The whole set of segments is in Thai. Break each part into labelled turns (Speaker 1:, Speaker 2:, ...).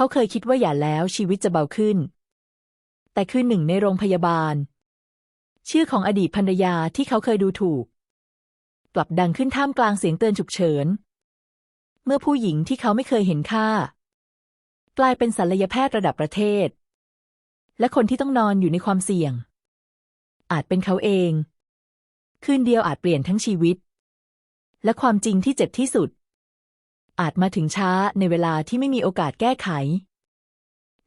Speaker 1: เขาเคยคิดว่าอย่าแล้วชีวิตจะเบาขึ้น แต่คืนหนึ่งในโรงพยาบาล ชื่อของอดีตภรรยาที่เขาเคยดูถูก กลับดังขึ้นท่ามกลางเสียงเตือนฉุกเฉิน เมื่อผู้หญิงที่เขาไม่เคยเห็นค่า กลายเป็นศัลยแพทย์ระดับประเทศ และคนที่ต้องนอนอยู่ในความเสี่ยง อาจเป็นเขาเอง คืนเดียวอาจเปลี่ยนทั้งชีวิต และความจริงที่เจ็บที่สุด อาจมาถึงช้าในเวลาที่ไม่มีโอกาสแก้ไข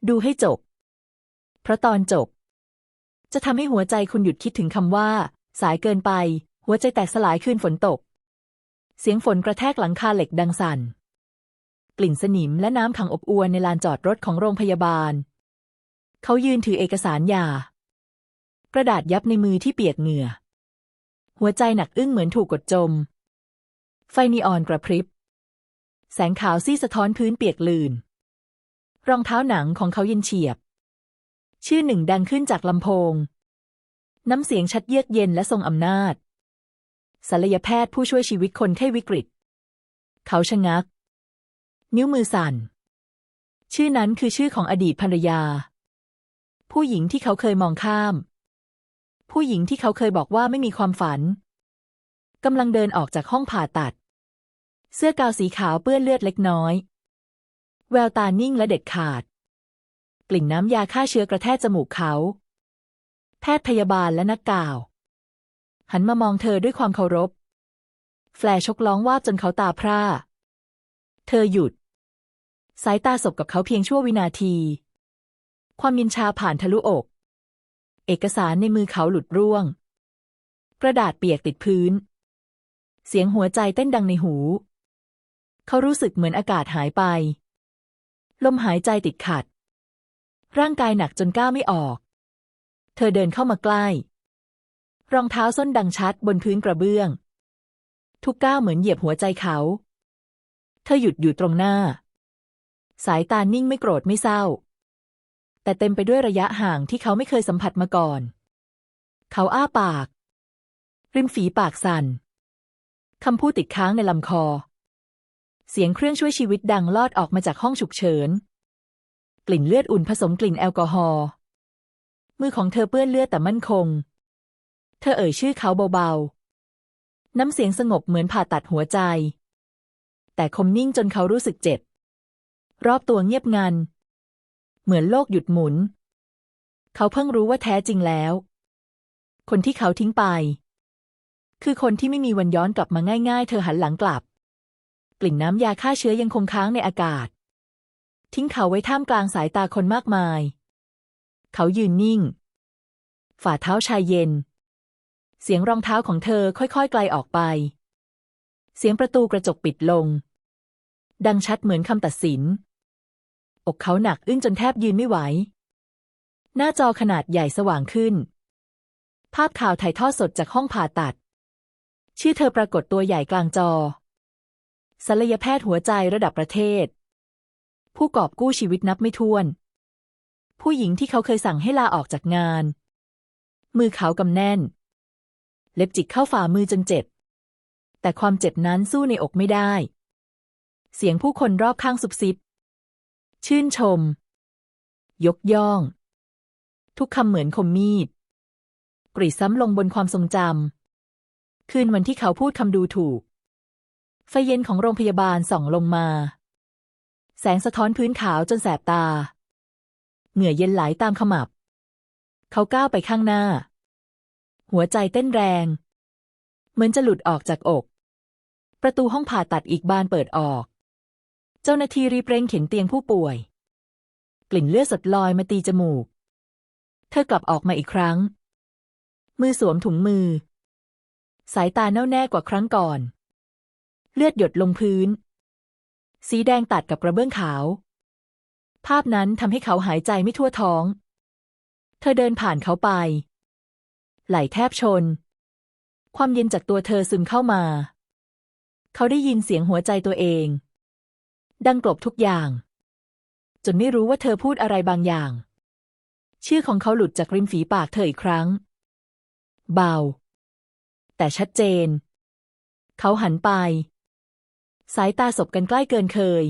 Speaker 1: ดูให้จบ เพราะตอนจบ จะทำให้หัวใจคุณหยุดคิดถึงคำว่า สายเกินไป หัวใจแตกสลายคืนฝนตก เสียงฝนกระแทกหลังคาเหล็กดังสั่น กลิ่นสนิมและน้ำขังอบอวนในลานจอดรถของโรงพยาบาล เขายืนถือเอกสารยา กระดาษยับในมือที่เปียกเหงื่อ หัวใจหนักอึ้งเหมือนถูกกดจม ไฟนีออนกระพริบ แสงขาวซี่สะท้อนพื้นเปียกลื่น รองเท้าหนังของเขาเย็นเฉียบ ชื่อหนึ่งดังขึ้นจากลำโพง น้ำเสียงชัดเยือกเย็นและทรงอำนาจศัลยแพทย์ผู้ช่วยชีวิตคนไข้วิกฤต เขาชะงัก นิ้วมือสั่น ชื่อนั้นคือชื่อของอดีตภรรยา ผู้หญิงที่เขาเคยมองข้าม ผู้หญิงที่เขาเคยบอกว่าไม่มีความฝันกำลังเดินออกจากห้องผ่าตัด เสื้อกาวสีขาวเปื้อนเลือดเล็กน้อย แววตานิ่งและเด็ดขาด กลิ่นน้ำยาฆ่าเชื้อกระแทกจมูกเขา แพทย์พยาบาลและนักกล่าว หันมามองเธอด้วยความเคารพ แฟลชกร้องว่าจนเขาตาพร่า เธอหยุด สายตาสบกับเขาเพียงชั่ววินาที ความยินชาผ่านทะลุอก เอกสารในมือเขาหลุดร่วง กระดาษเปียกติดพื้น เสียงหัวใจเต้นดังในหู เขารู้สึกเหมือนอากาศหายไป ลมหายใจติดขัด ร่างกายหนักจนก้าวไม่ออก เธอเดินเข้ามาใกล้ รองเท้าส้นดังชัดบนพื้นกระเบื้อง ทุกก้าวเหมือนเหยียบหัวใจเขา เธอหยุดอยู่ตรงหน้า สายตานิ่งไม่โกรธไม่เศร้า แต่เต็มไปด้วยระยะห่างที่เขาไม่เคยสัมผัสมาก่อน เขาอ้าปาก ริมฝีปากสั่นคำพูดติดค้างในลำคอ เสียงเครื่องช่วยชีวิตดังลอดออกมาจากห้องฉุกเฉิน กลิ่นเลือดอุ่นผสมกลิ่นแอลกอฮอล์มือของเธอเปื้อนเลือดแต่มั่นคง เธอเอ่ยชื่อเขาเบาๆ น้ำเสียงสงบเหมือนผ่าตัดหัวใจ แต่คมนิ่งจนเขารู้สึกเจ็บ รอบตัวเงียบงัน เหมือนโลกหยุดหมุน เขาเพิ่งรู้ว่าแท้จริงแล้ว คนที่เขาทิ้งไป คือคนที่ไม่มีวันย้อนกลับมาง่าย ๆ เธอหันหลังกลับ กลิ่นน้ำยาฆ่าเชื้อยังคงค้างในอากาศ ทิ้งเขาไว้ท่ามกลางสายตาคนมากมาย เขายืนนิ่ง ฝ่าเท้าชายเย็น เสียงรองเท้าของเธอค่อยๆ ไกลออกไป เสียงประตูกระจกปิดลง ดังชัดเหมือนคำตัดสิน อกเขาหนักอึ้งจนแทบยืนไม่ไหว หน้าจอขนาดใหญ่สว่างขึ้น ภาพข่าวถ่ายทอดสดจากห้องผ่าตัด ชื่อเธอปรากฏตัวใหญ่กลางจอ ศัลยแพทย์หัวใจระดับประเทศ ผู้กอบกู้ชีวิตนับไม่ถ้วน ผู้หญิงที่เขาเคยสั่งให้ลาออกจากงาน มือเขากำแน่น เล็บจิกเข้าฝ่ามือจนเจ็บ แต่ความเจ็บนั้นสู้ในอกไม่ได้ เสียงผู้คนรอบข้างสุบซิบ ชื่นชม ยกย่อง ทุกคำเหมือนคมมีด กรีดซ้ำลงบนความทรงจำคืนวันที่เขาพูดคำดูถูก ไฟเย็นของโรงพยาบาลส่องลงมา แสงสะท้อนพื้นขาวจนแสบตา เหงื่อเย็นไหลตามขมับ เขาก้าวไปข้างหน้า หัวใจเต้นแรง เหมือนจะหลุดออกจากอก ประตูห้องผ่าตัดอีกบานเปิดออก เจ้าหน้าที่รีบเร่งเข็นเตียงผู้ป่วย กลิ่นเลือดสดลอยมาตีจมูก เธอกลับออกมาอีกครั้ง มือสวมถุงมือ สายตาแน่วแน่กว่าครั้งก่อน เลือดหยดลงพื้น สีแดงตัดกับกระเบื้องขาว ภาพนั้นทำให้เขาหายใจไม่ทั่วท้อง เธอเดินผ่านเขาไป ไหลแทบชน ความเย็นจากตัวเธอซึมเข้ามา เขาได้ยินเสียงหัวใจตัวเอง ดังกลบทุกอย่าง จนไม่รู้ว่าเธอพูดอะไรบางอย่าง ชื่อของเขาหลุดจากริมฝีปากเธออีกครั้ง เบา แต่ชัดเจน เขาหันไป สายตาสบกันใกล้เกินเคย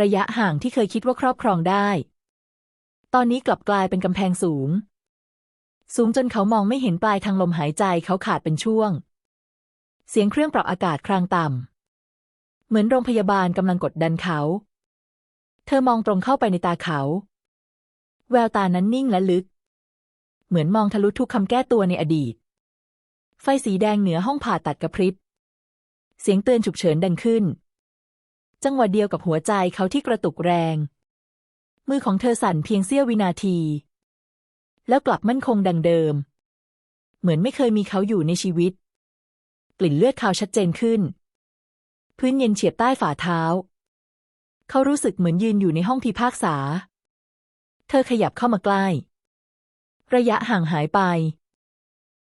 Speaker 1: ระยะห่างที่เคยคิดว่าครอบครองได้ ตอนนี้กลับกลายเป็นกำแพงสูง สูงจนเขามองไม่เห็นปลายทางลมหายใจเขาขาดเป็นช่วง เสียงเครื่องปรับอากาศครางต่ำเหมือนโรงพยาบาลกำลังกดดันเขา เธอมองตรงเข้าไปในตาเขา แววตานั้นนิ่งและลึก เหมือนมองทะลุทุกคำแก้ตัวในอดีต ไฟสีแดงเหนือห้องผ่าตัดกระพริบ เสียงเตือนฉุกเฉินดังขึ้น จังหวะเดียวกับหัวใจเขาที่กระตุกแรง มือของเธอสั่นเพียงเสี้ยววินาที แล้วกลับมั่นคงดังเดิม เหมือนไม่เคยมีเขาอยู่ในชีวิต กลิ่นเลือดเขาชัดเจนขึ้น พื้นเย็นเฉียบใต้ฝ่าเท้า เขารู้สึกเหมือนยืนอยู่ในห้องพิพากษา เธอขยับเข้ามาใกล้ ระยะห่างหายไป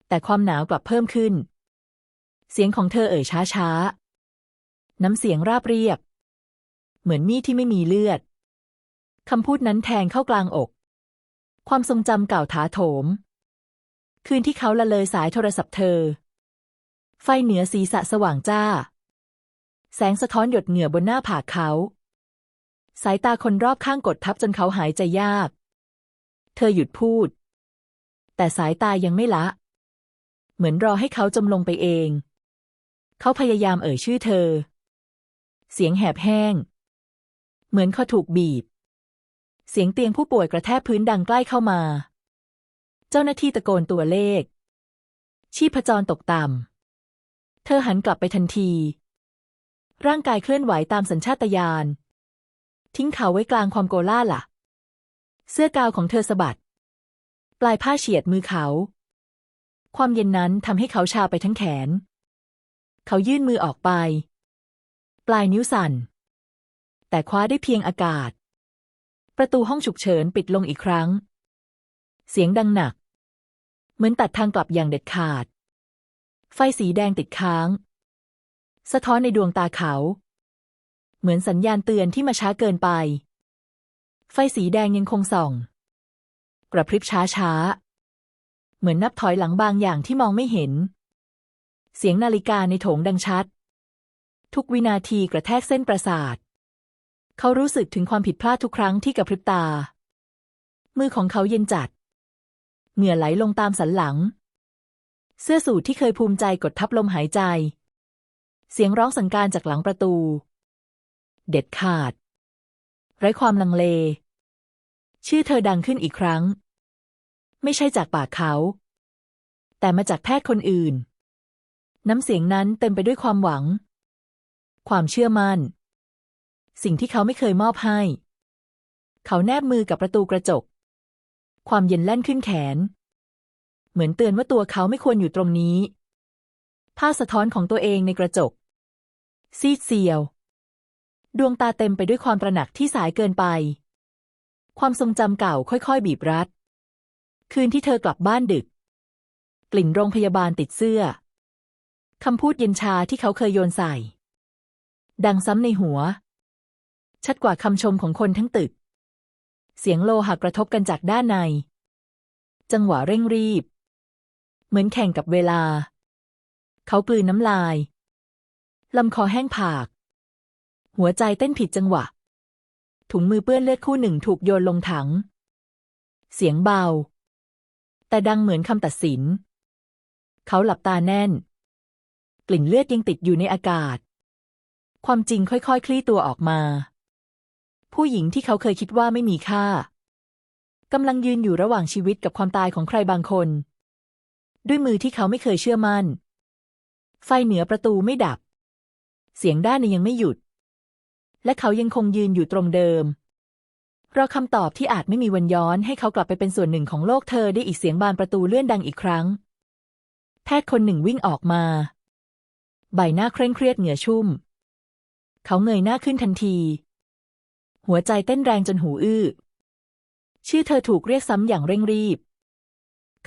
Speaker 1: แต่ความหนาวกลับเพิ่มขึ้น เสียงของเธอเอ่ยช้าๆน้ำเสียงราบเรียบ เหมือนมีดที่ไม่มีเลือด คำพูดนั้นแทงเข้ากลางอก ความทรงจำเก่าถาโถม คืนที่เขาละเลยสายโทรศัพท์เธอ ไฟเหนือศีรษะสว่างจ้า แสงสะท้อนหยดเหงื่อบนหน้าผากเขา สายตาคนรอบข้างกดทับจนเขาหายใจยาก เธอหยุดพูด แต่สายตายังไม่ละ เหมือนรอให้เขาจมลงไปเอง เขาพยายามเอ่ยชื่อเธอ เสียงแหบแห้ง เหมือนเขาถูกบีบ เสียงเตียงผู้ป่วยกระแทกพื้นดังใกล้เข้ามา เจ้าหน้าที่ตะโกนตัวเลข ชีพจรตกต่ำ เธอหันกลับไปทันที ร่างกายเคลื่อนไหวตามสัญชาตญาณ ทิ้งเขาไว้กลางความโกล่าล่ะ เสื้อกาวของเธอสะบัด ปลายผ้าเฉียดมือเขา ความเย็นนั้นทำให้เขาชาไปทั้งแขน เขายื่นมือออกไป ปลายนิ้วสั่น แต่คว้าได้เพียงอากาศ ประตูห้องฉุกเฉินปิดลงอีกครั้ง เสียงดังหนัก เหมือนตัดทางกลับอย่างเด็ดขาด ไฟสีแดงติดค้าง สะท้อนในดวงตาเขา เหมือนสัญญาณเตือนที่มาช้าเกินไป ไฟสีแดงยังคงส่อง กระพริบช้าช้าเหมือนนับถอยหลังบางอย่างที่มองไม่เห็น เสียงนาฬิกาในโถงดังชัด ทุกวินาทีกระแทกเส้นประสาท เขารู้สึกถึงความผิดพลาดทุกครั้งที่กระพริบตา มือของเขาเย็นจัด เหงื่อไหลลงตามสันหลัง เสื้อสูทที่เคยภูมิใจกดทับลมหายใจ เสียงร้องสังการจากหลังประตู เด็ดขาด ไร้ความลังเล ชื่อเธอดังขึ้นอีกครั้ง ไม่ใช่จากปากเขา แต่มาจากแพทย์คนอื่น น้ำเสียงนั้นเต็มไปด้วยความหวัง ความเชื่อมัน่น สิ่งที่เขาไม่เคยมอบให้ เขาแนบมือกับประตูกระจก ความเย็นแล่นขึ้นแขน เหมือนเตือนว่าตัวเขาไม่ควรอยู่ตรงนี้ ภาพสะท้อนของตัวเองในกระจก ซีดเซียว ดวงตาเต็มไปด้วยความตระหนักที่สายเกินไป ความทรงจำเก่าค่อยๆ บีบรัด คืนที่เธอกลับบ้านดึก กลิ่นโรงพยาบาลติดเสื้อ คำพูดเย็นชาที่เขาเคยโยนใส่ ดังซ้ำในหัว ชัดกว่าคำชมของคนทั้งตึก เสียงโลหะกระทบกันจากด้านใน จังหวะเร่งรีบ เหมือนแข่งกับเวลา เขากลืนน้ำลาย ลำคอแห้งผาก หัวใจเต้นผิดจังหวะ ถุงมือเปื้อนเลือดคู่หนึ่งถูกโยนลงถัง เสียงเบา แต่ดังเหมือนคำตัดสิน เขาหลับตาแน่น ลิ่นเลือดยังติดอยู่ในอากาศ ความจริงค่อยๆ คลี่ตัวออกมา ผู้หญิงที่เขาเคยคิดว่าไม่มีค่ากำลังยืนอยู่ระหว่างชีวิตกับความตายของใครบางคน ด้วยมือที่เขาไม่เคยเชื่อมัน่น ไฟเหนือประตูไม่ดับ เสียงด้านในยังไม่หยุด และเขายังคงยืนอยู่ตรงเดิมรอคำตอบที่อาจไม่มีวันย้อนให้เขากลับไปเป็นส่วนหนึ่งของโลกเธอได้อีกเสียงบานประตูเลื่อนดังอีกครั้ง แพทย์คนหนึ่งวิ่งออกมา ใบหน้าเคร่งเครียดเหงื่อชุ่ม เขาเงยหน้าขึ้นทันที หัวใจเต้นแรงจนหูอื้อ ชื่อเธอถูกเรียกซ้ำอย่างเร่งรีบ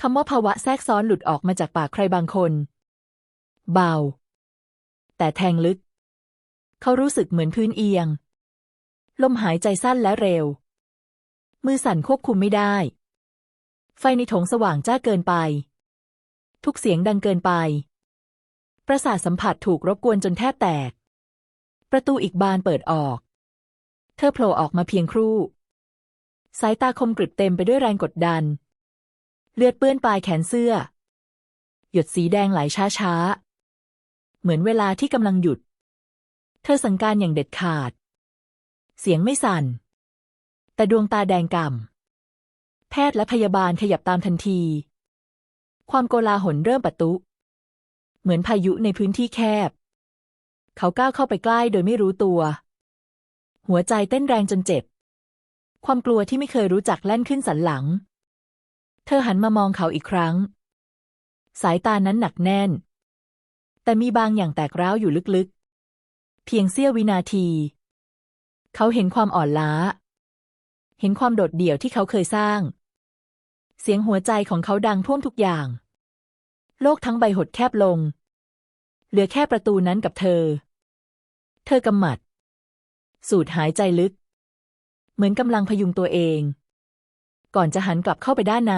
Speaker 1: คำว่าภาวะแทรกซ้อนหลุดออกมาจากปากใครบางคน เบา แต่แทงลึก เขารู้สึกเหมือนพื้นเอียง ลมหายใจสั้นและเร็ว มือสั่นควบคุมไม่ได้ ไฟในถงสว่างจ้าเกินไป ทุกเสียงดังเกินไป ประสาทสัมผัสถูกรบกวนจนแทบแตก ประตูอีกบานเปิดออก เธอโผล่ออกมาเพียงครู่ สายตาคมกริบเต็มไปด้วยแรงกดดัน เลือดเปื้อนปลายแขนเสื้อ หยดสีแดงไหลช้าๆ เหมือนเวลาที่กำลังหยุด เธอสั่งการอย่างเด็ดขาด เสียงไม่สั่น แต่ดวงตาแดงก่ำแพทย์และพยาบาลขยับตามทันที ความโกลาหลเริ่มปะตุ เหมือนพายุในพื้นที่แคบ เขาก้าวเข้าไปใกล้โดยไม่รู้ตัว หัวใจเต้นแรงจนเจ็บ ความกลัวที่ไม่เคยรู้จักแล่นขึ้นสันหลัง เธอหันมามองเขาอีกครั้ง สายตานั้นหนักแน่น แต่มีบางอย่างแตกร้าวอยู่ลึกๆ เพียงเสี้ยววินาที เขาเห็นความอ่อนล้า เห็นความโดดเดี่ยวที่เขาเคยสร้าง เสียงหัวใจของเขาดังท่วมทุกอย่าง โลกทั้งใบหดแคบลง เหลือแค่ประตูนั้นกับเธอ เธอกำหมัด สูดหายใจลึก เหมือนกำลังพยุงตัวเอง ก่อนจะหันกลับเข้าไปด้านใน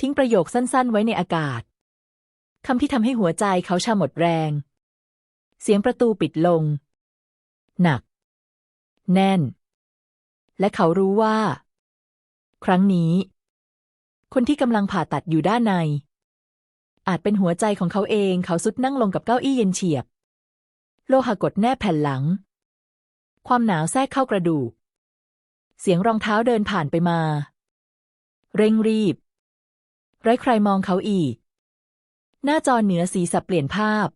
Speaker 1: ทิ้งประโยคสั้นๆ ไว้ในอากาศคำที่ทำให้หัวใจเขาชาหมดแรง เสียงประตูปิดลง หนัก แน่น และเขารู้ว่า ครั้งนี้ คนที่กำลังผ่าตัดอยู่ด้านใน อาจเป็นหัวใจของเขาเองเขาสุดนั่งลงกับเก้าอี้เย็นเฉียบ โลหะกดแนบแผ่นหลัง ความหนาวแทรกเข้ากระดูก เสียงรองเท้าเดินผ่านไปมา เร่งรีบ ไร้ใครมองเขาอีก หน้าจอเหนือสีสับเปลี่ยนภาพ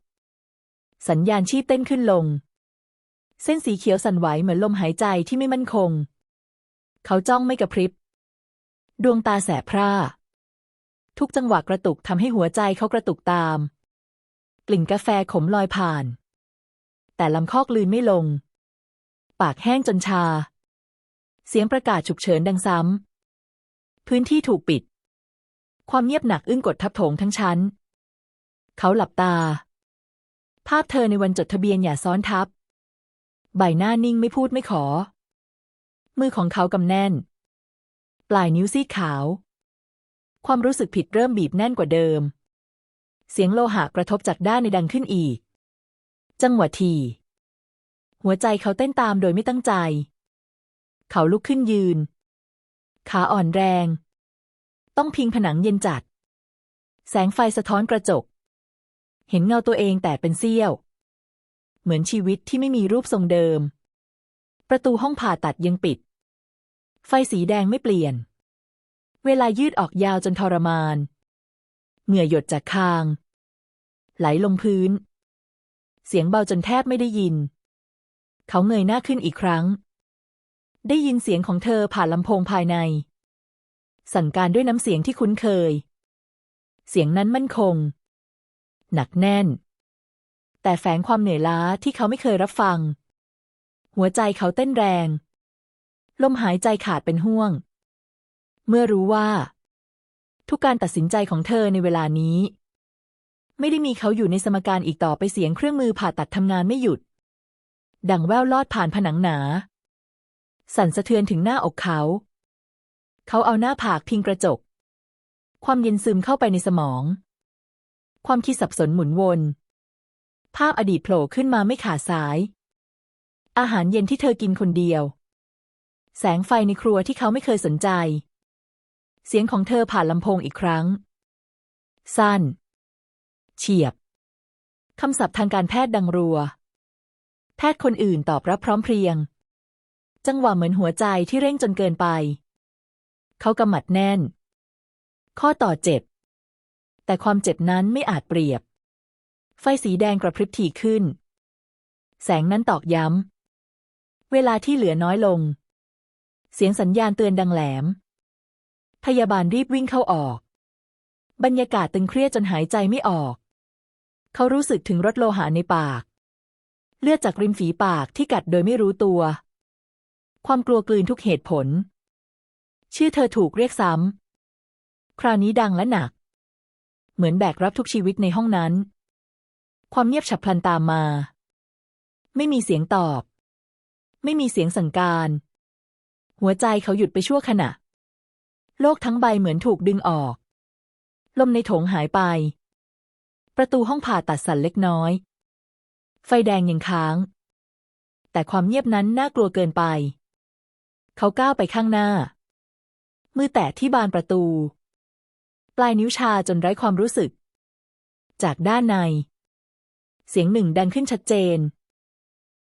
Speaker 1: สัญญาณชีพเต้นขึ้นลง เส้นสีเขียวสั่นไหวเหมือนลมหายใจที่ไม่มั่นคง เขาจ้องไม่กระพริบ ดวงตาแสบพร่า ทุกจังหวะกระตุกทำให้หัวใจเขากระตุกตาม กลิ่นกาแฟขมลอยผ่าน แต่ลำคอกลืนไม่ลง ปากแห้งจนชา เสียงประกาศฉุกเฉินดังซ้ำ พื้นที่ถูกปิด ความเงียบหนักอึ้งกดทับถงทั้งชั้น เขาหลับตา ภาพเธอในวันจดทะเบียนอย่าซ้อนทับ ใบหน้านิ่งไม่พูดไม่ขอ มือของเขากำแน่น ปลายนิ้วซีดขาว ความรู้สึกผิดเริ่มบีบแน่นกว่าเดิม เสียงโลหะกระทบจากด้านในดังขึ้นอีก จังหวะทีหัวใจเขาเต้นตามโดยไม่ตั้งใจ เขาลุกขึ้นยืน ขาอ่อนแรง ต้องพิงผนังเย็นจัด แสงไฟสะท้อนกระจก เห็นเงาตัวเองแต่เป็นเสี้ยว เหมือนชีวิตที่ไม่มีรูปทรงเดิม ประตูห้องผ่าตัดยังปิด ไฟสีแดงไม่เปลี่ยน เวลายืดออกยาวจนทรมาน เหงื่อหยดจากคาง ไหลลงพื้น เสียงเบาจนแทบไม่ได้ยิน เขาเงยหน้าขึ้นอีกครั้ง ได้ยินเสียงของเธอผ่านลำโพงภายใน สั่งการด้วยน้ำเสียงที่คุ้นเคย เสียงนั้นมั่นคง หนักแน่น แต่แฝงความเหนื่อยล้าที่เขาไม่เคยรับฟัง หัวใจเขาเต้นแรง ลมหายใจขาดเป็นห่วง เมื่อรู้ว่า ทุกการตัดสินใจของเธอในเวลานี้ ไม่ได้มีเขาอยู่ในสมการอีกต่อไปเสียงเครื่องมือผ่าตัดทำงานไม่หยุด ดังแว่วลอดผ่านผนังหนา สั่นสะเทือนถึงหน้าอกเขา เขาเอาหน้าผากพิงกระจก ความเย็นซึมเข้าไปในสมอง ความคิดสับสนหมุนวน ภาพอดีตโผล่ขึ้นมาไม่ขาดสาย อาหารเย็นที่เธอกินคนเดียวแสงไฟในครัวที่เขาไม่เคยสนใจ เสียงของเธอผ่านลำโพงอีกครั้ง สั้น เฉียบ คำศัพท์ทางการแพทย์ดังรัว แพทย์คนอื่นตอบรับพร้อมเพรียง จังหวะเหมือนหัวใจที่เร่งจนเกินไป เขากำหมัดแน่น ข้อต่อเจ็บ แต่ความเจ็บนั้นไม่อาจเปรียบ ไฟสีแดงกระพริบถี่ขึ้น แสงนั้นตอกย้ำ เวลาที่เหลือน้อยลง เสียงสัญญาณเตือนดังแหลม พยาบาลรีบวิ่งเข้าออก บรรยากาศตึงเครียดจนหายใจไม่ออก เขารู้สึกถึงรสโลหะในปาก เลือดจากริมฝีปากที่กัดโดยไม่รู้ตัว ความกลัวกลืนทุกเหตุผล ชื่อเธอถูกเรียกซ้ำ คราวนี้ดังและหนัก เหมือนแบกรับทุกชีวิตในห้องนั้น ความเงียบฉับพลันตามมา ไม่มีเสียงตอบ ไม่มีเสียงสั่งการ หัวใจเขาหยุดไปชั่วขณะ โลกทั้งใบเหมือนถูกดึงออก ลมในโถงหายไป ประตูห้องผ่าตัดสั่นเล็กน้อย ไฟแดงยังค้าง แต่ความเงียบนั้นน่ากลัวเกินไป เขาก้าวไปข้างหน้า มือแตะที่บานประตู ปลายนิ้วชาจนไร้ความรู้สึก จากด้านใน เสียงหนึ่งดังขึ้นชัดเจน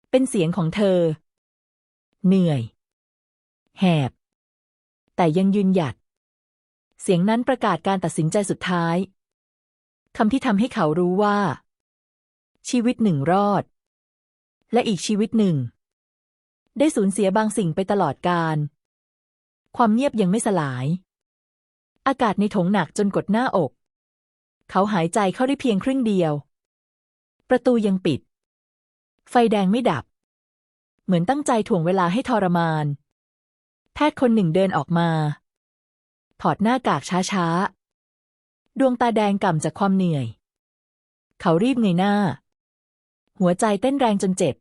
Speaker 1: เป็นเสียงของเธอ เหนื่อย แหบแต่ยังยืนหยัด เสียงนั้นประกาศการตัดสินใจสุดท้ายคำที่ทำให้เขารู้ว่า ชีวิตหนึ่งรอด และอีกชีวิตหนึ่ง ได้สูญเสียบางสิ่งไปตลอดกาลความเงียบยังไม่สลาย อากาศในถงหนักจนกดหน้าอก เขาหายใจเข้าได้เพียงครึ่งเดียว ประตูยังปิด ไฟแดงไม่ดับ เหมือนตั้งใจถ่วงเวลาให้ทรมาน แพทย์คนหนึ่งเดินออกมา ถอดหน้ากากช้าๆ ดวงตาแดงก่ำจากความเหนื่อย เขารีบเงยหน้า หัวใจเต้นแรงจนเจ็บ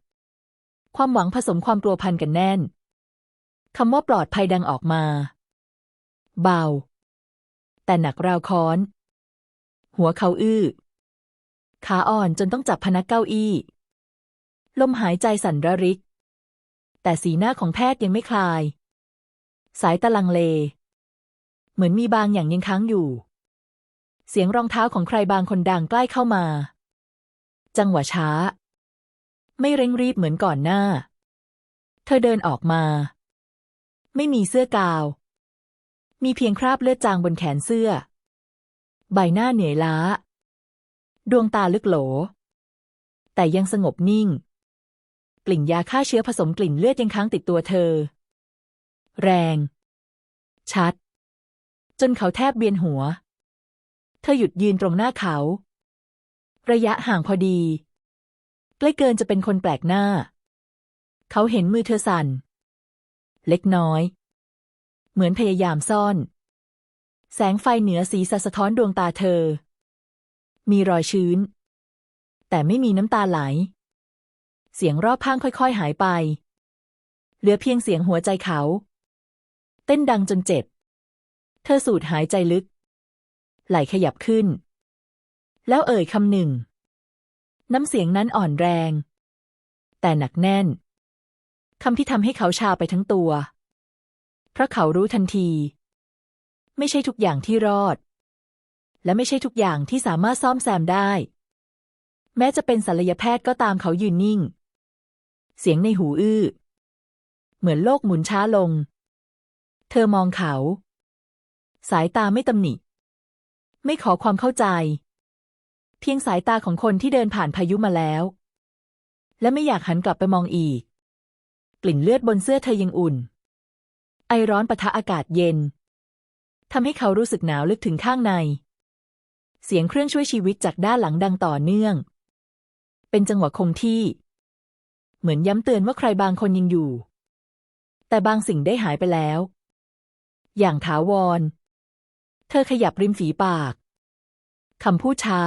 Speaker 1: ความหวังผสมความกลัวพันกันแน่นคำว่าปลอดภัยดังออกมา เบา แต่หนักราวค้อน หัวเขาอื้อ ขาอ่อนจนต้องจับพนักเก้าอี้ ลมหายใจสั่นระริก แต่สีหน้าของแพทย์ยังไม่คลาย สายตะลังเล เหมือนมีบางอย่างยังค้างอยู่ เสียงรองเท้าของใครบางคนดังใกล้เข้ามา จังหวะช้า ไม่เร่งรีบเหมือนก่อนหน้า เธอเดินออกมา ไม่มีเสื้อกาว มีเพียงคราบเลือดจางบนแขนเสื้อ ใบหน้าเหนื่อยล้า ดวงตาลึกโหล แต่ยังสงบนิ่ง กลิ่นยาฆ่าเชื้อผสมกลิ่นเลือดยังค้างติดตัวเธอ แรง ชัด จนเขาแทบเบียนหัว เธอหยุดยืนตรงหน้าเขา ระยะห่างพอดี ใกล้เกินจะเป็นคนแปลกหน้า เขาเห็นมือเธอสั่น เล็กน้อย เหมือนพยายามซ่อน แสงไฟเหนือสีสะสะท้อนดวงตาเธอ มีรอยชื้น แต่ไม่มีน้ำตาไหล เสียงรอบข้างค่อย ๆ หายไป เหลือเพียงเสียงหัวใจเขา เต้นดังจนเจ็บ เธอสูดหายใจลึก ไหลขยับขึ้น แล้วเอ่ยคำหนึ่ง น้ำเสียงนั้นอ่อนแรง แต่หนักแน่นคำที่ทำให้เขาชาไปทั้งตัว เพราะเขารู้ทันที ไม่ใช่ทุกอย่างที่รอด และไม่ใช่ทุกอย่างที่สามารถซ่อมแซมได้ แม้จะเป็นศัลยแพทย์ก็ตามเขายืนนิ่ง เสียงในหูอื้อ เหมือนโลกหมุนช้าลง เธอมองเขา สายตาไม่ตำหนิ ไม่ขอความเข้าใจ เพียงสายตาของคนที่เดินผ่านพายุมาแล้ว และไม่อยากหันกลับไปมองอีก กลิ่นเลือดบนเสื้อเธอยังอุ่น ไอร้อนปะทะอากาศเย็นทำให้เขารู้สึกหนาวลึกถึงข้างใน เสียงเครื่องช่วยชีวิตจากด้านหลังดังต่อเนื่อง เป็นจังหวะคงที่ เหมือนย้ำเตือนว่าใครบางคนยังอยู่ แต่บางสิ่งได้หายไปแล้ว อย่างถาวร เธอขยับริมฝีปาก คำพูดช้า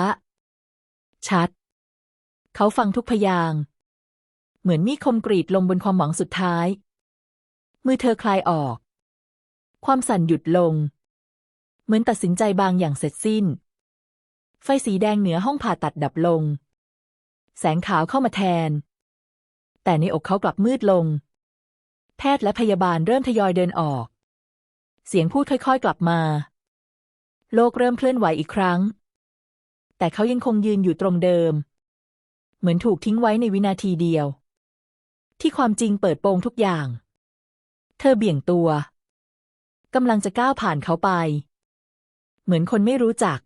Speaker 1: ชัด เขาฟังทุกพยาง เหมือนมีคมกรีดลงบนความหวังสุดท้าย มือเธอคลายออก ความสั่นหยุดลง เหมือนตัดสินใจบางอย่างเสร็จสิ้น ไฟสีแดงเหนือห้องผ่าตัดดับลง แสงขาวเข้ามาแทน แต่ในอกเขากลับมืดลง แพทย์และพยาบาลเริ่มทยอยเดินออก เสียงพูดค่อยๆกลับมา โลกเริ่มเคลื่อนไหวอีกครั้ง แต่เขายังคงยืนอยู่ตรงเดิม เหมือนถูกทิ้งไว้ในวินาทีเดียว ที่ความจริงเปิดโปงทุกอย่าง เธอเบี่ยงตัวกำลังจะก้าวผ่านเขาไป เหมือนคนไม่รู้จัก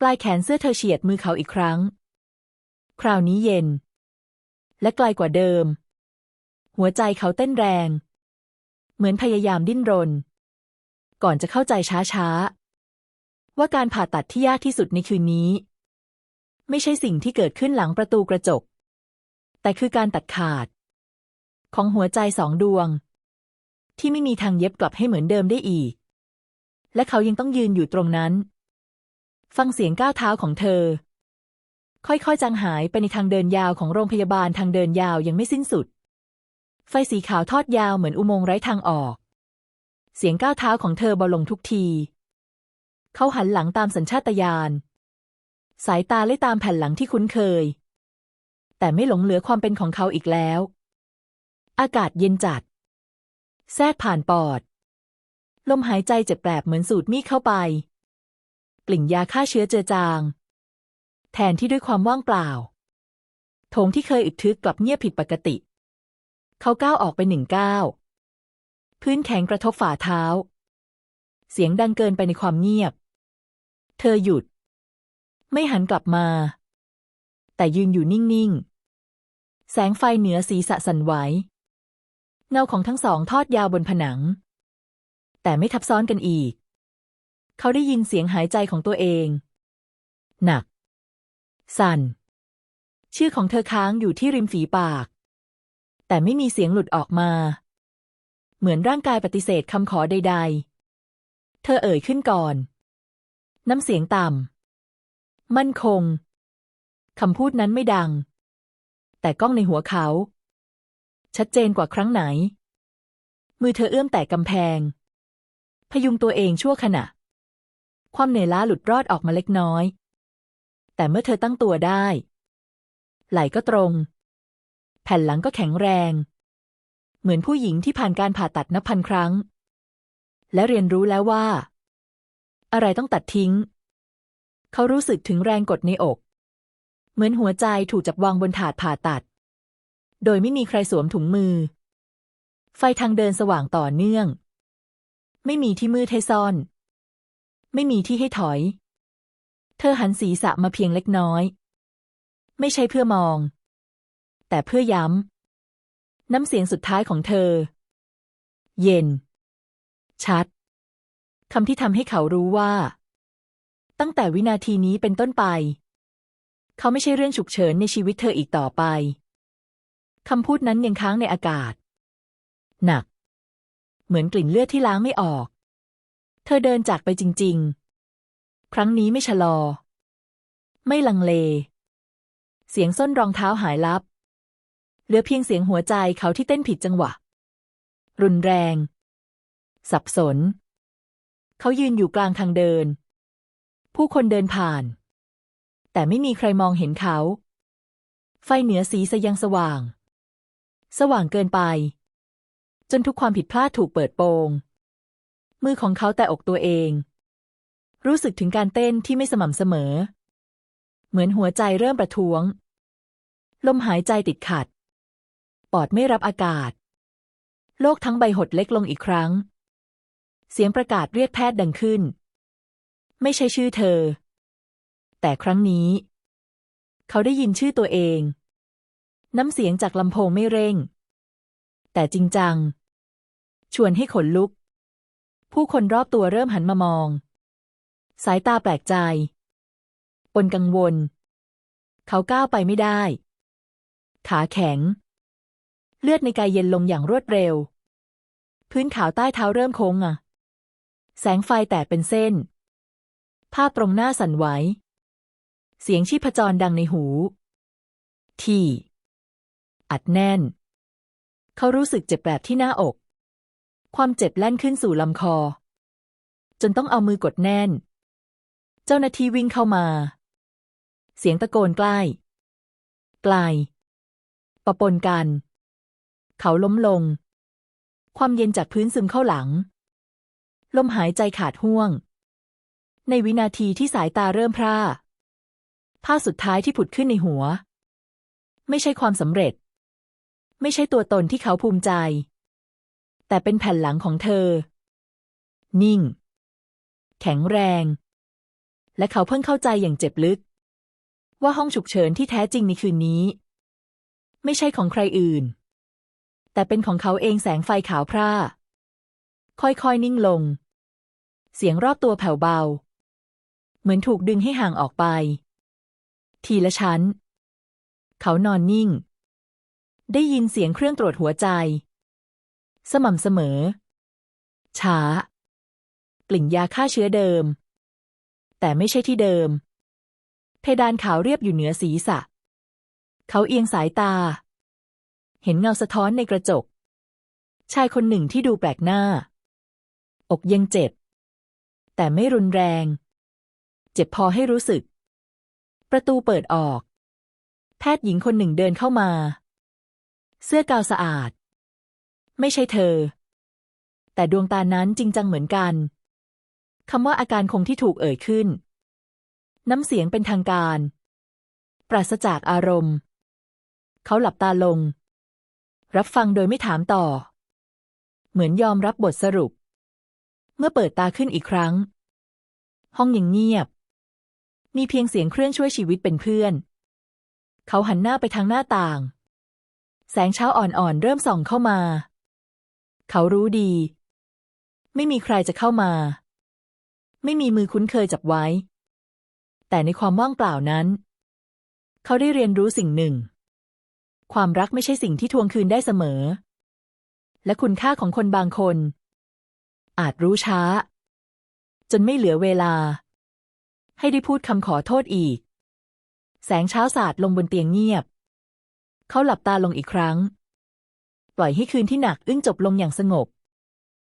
Speaker 1: ปลายแขนเสื้อเธอเฉียดมือเขาอีกครั้ง คราวนี้เย็น และไกลกว่าเดิม หัวใจเขาเต้นแรง เหมือนพยายามดิ้นรน ก่อนจะเข้าใจช้าๆ ว่าการผ่าตัดที่ยากที่สุดในคืนนี้ ไม่ใช่สิ่งที่เกิดขึ้นหลังประตูกระจก แต่คือการตัดขาด ของหัวใจสองดวง ที่ไม่มีทางเย็บกลับให้เหมือนเดิมได้อีก และเขายังต้องยืนอยู่ตรงนั้น ฟังเสียงก้าวเท้าของเธอ ค่อยๆจางหายไปในทางเดินยาวของโรงพยาบาลทางเดินยาวยังไม่สิ้นสุด ไฟสีขาวทอดยาวเหมือนอุโมงค์ไร้ทางออก เสียงก้าวเท้าของเธอเบาลงทุกที เขาหันหลังตามสัญชาตญาณ สายตาไล่ตามแผ่นหลังที่คุ้นเคย แต่ไม่หลงเหลือความเป็นของเขาอีกแล้ว อากาศเย็นจัด แทรกผ่านปอด ลมหายใจเจ็บแปลบเหมือนสูดมีดเข้าไป กลิ่นยาฆ่าเชื้อเจือจาง แทนที่ด้วยความว่างเปล่าโถงที่เคยอึดทึกกลับเงียบผิดปกติ เขาก้าวออกไปหนึ่งก้าวพื้นแข็งกระทบฝ่าเท้า เสียงดังเกินไปในความเงียบ เธอหยุด ไม่หันกลับมา แต่ยืนอยู่นิ่ง ๆ แสงไฟเหนือศีรษะสั่นไหว เงาของทั้งสองทอดยาวบนผนัง แต่ไม่ทับซ้อนกันอีก เขาได้ยินเสียงหายใจของตัวเอง หนัก สั่น ชื่อของเธอค้างอยู่ที่ริมฝีปาก แต่ไม่มีเสียงหลุดออกมา เหมือนร่างกายปฏิเสธคำขอใด ๆ เธอเอ่ยขึ้นก่อน น้ำเสียงต่ำ มั่นคง คำพูดนั้นไม่ดัง แต่กล้องในหัวเขา ชัดเจนกว่าครั้งไหน มือเธอเอื้อมแต่กำแพง พยุงตัวเองชั่วขณะ ความเหนื่อยล้าหลุดรอดออกมาเล็กน้อย แต่เมื่อเธอตั้งตัวได้ ไหล่ก็ตรง แผ่นหลังก็แข็งแรง เหมือนผู้หญิงที่ผ่านการผ่าตัดนับพันครั้ง และเรียนรู้แล้วว่า อะไรต้องตัดทิ้ง เขารู้สึกถึงแรงกดในอก เหมือนหัวใจถูกจับวางบนถาดผ่าตัด โดยไม่มีใครสวมถุงมือ ไฟทางเดินสว่างต่อเนื่อง ไม่มีที่มืดให้ซ่อน ไม่มีที่ให้ถอย เธอหันศีรษะมาเพียงเล็กน้อย ไม่ใช่เพื่อมอง แต่เพื่อย้ำ น้ำเสียงสุดท้ายของเธอ เย็น ชัด คำที่ทำให้เขารู้ว่า ตั้งแต่วินาทีนี้เป็นต้นไป เขาไม่ใช่เรื่องฉุกเฉินในชีวิตเธออีกต่อไปคำพูดนั้นยังค้างในอากาศ หนัก เหมือนกลิ่นเลือดที่ล้างไม่ออก เธอเดินจากไปจริง ๆ ครั้งนี้ไม่ชะลอ ไม่ลังเล เสียงส้นรองเท้าหายลับ เหลือเพียงเสียงหัวใจเขาที่เต้นผิดจังหวะ รุนแรง สับสน เขายืนอยู่กลางทางเดิน ผู้คนเดินผ่าน แต่ไม่มีใครมองเห็นเขา ไฟเหนือสีสยังสว่าง สว่างเกินไป จนทุกความผิดพลาดถูกเปิดโปง มือของเขาแต่อกตัวเอง รู้สึกถึงการเต้นที่ไม่สม่ำเสมอ เหมือนหัวใจเริ่มประท้วง ลมหายใจติดขัด ปอดไม่รับอากาศ โลกทั้งใบหดเล็กลงอีกครั้ง เสียงประกาศเรียกแพทย์ดังขึ้น ไม่ใช่ชื่อเธอ แต่ครั้งนี้ เขาได้ยินชื่อตัวเอง น้ำเสียงจากลำโพงไม่เร่ง แต่จริงจัง ชวนให้ขนลุก ผู้คนรอบตัวเริ่มหันมามอง สายตาแปลกใจปนกังวล เขาก้าวไปไม่ได้ ขาแข็ง เลือดในกายเย็นลงอย่างรวดเร็ว พื้นขาวใต้เท้าเริ่มโค้งอะ แสงไฟแตกเป็นเส้น ภาพตรงหน้าสั่นไหว เสียงชีพจรดังในหู ที่ อัดแน่น เขารู้สึกเจ็บแปลบที่หน้าอก ความเจ็บแล่นขึ้นสู่ลำคอ จนต้องเอามือกดแน่น เจ้าหน้าที่วิ่งเข้ามา เสียงตะโกนใกล้ ไกล ประปนกัน เขาล้มลง ความเย็นจากพื้นซึมเข้าหลัง ลมหายใจขาดห่วง ในวินาทีที่สายตาเริ่มพร่าภาพสุดท้ายที่ผุดขึ้นในหัว ไม่ใช่ความสำเร็จ ไม่ใช่ตัวตนที่เขาภูมิใจ แต่เป็นแผ่นหลังของเธอ นิ่ง แข็งแรง และเขาเพิ่งเข้าใจอย่างเจ็บลึก ว่าห้องฉุกเฉินที่แท้จริงในคืนนี้ ไม่ใช่ของใครอื่น แต่เป็นของเขาเองแสงไฟขาวพร่าค่อยๆ นิ่งลง เสียงรอบตัวแผ่วเบา เหมือนถูกดึงให้ห่างออกไป ทีละชั้น เขานอนนิ่ง ได้ยินเสียงเครื่องตรวจหัวใจ สม่ำเสมอ ช้ากลิ่นยาฆ่าเชื้อเดิม แต่ไม่ใช่ที่เดิม เพดานขาวเรียบอยู่เหนือศีรษะ เขาเอียงสายตา เห็นเงาสะท้อนในกระจก ชายคนหนึ่งที่ดูแปลกหน้า อกยังเจ็บ แต่ไม่รุนแรง เจ็บพอให้รู้สึก ประตูเปิดออก แพทย์หญิงคนหนึ่งเดินเข้ามา เสื้อกาวสะอาด ไม่ใช่เธอ แต่ดวงตานั้นจริงจังเหมือนกันคำว่าอาการคงที่ถูกเอ่ยขึ้น น้ำเสียงเป็นทางการ ปราศจากอารมณ์ เขาหลับตาลง รับฟังโดยไม่ถามต่อ เหมือนยอมรับบทสรุป เมื่อเปิดตาขึ้นอีกครั้ง ห้องยังเงียบ มีเพียงเสียงเครื่องช่วยชีวิตเป็นเพื่อน เขาหันหน้าไปทางหน้าต่าง แสงเช้าอ่อนๆเริ่มส่องเข้ามา เขารู้ดี ไม่มีใครจะเข้ามา ไม่มีมือคุ้นเคยจับไว้ แต่ในความว่างเปล่านั้น เขาได้เรียนรู้สิ่งหนึ่ง ความรักไม่ใช่สิ่งที่ทวงคืนได้เสมอ และคุณค่าของคนบางคน อาจรู้ช้า จนไม่เหลือเวลา ให้ได้พูดคำขอโทษอีก แสงเช้าสาดลงบนเตียงเงียบ เขาหลับตาลงอีกครั้ง ปล่อยให้คืนที่หนักอึ้งจบลงอย่างสงบ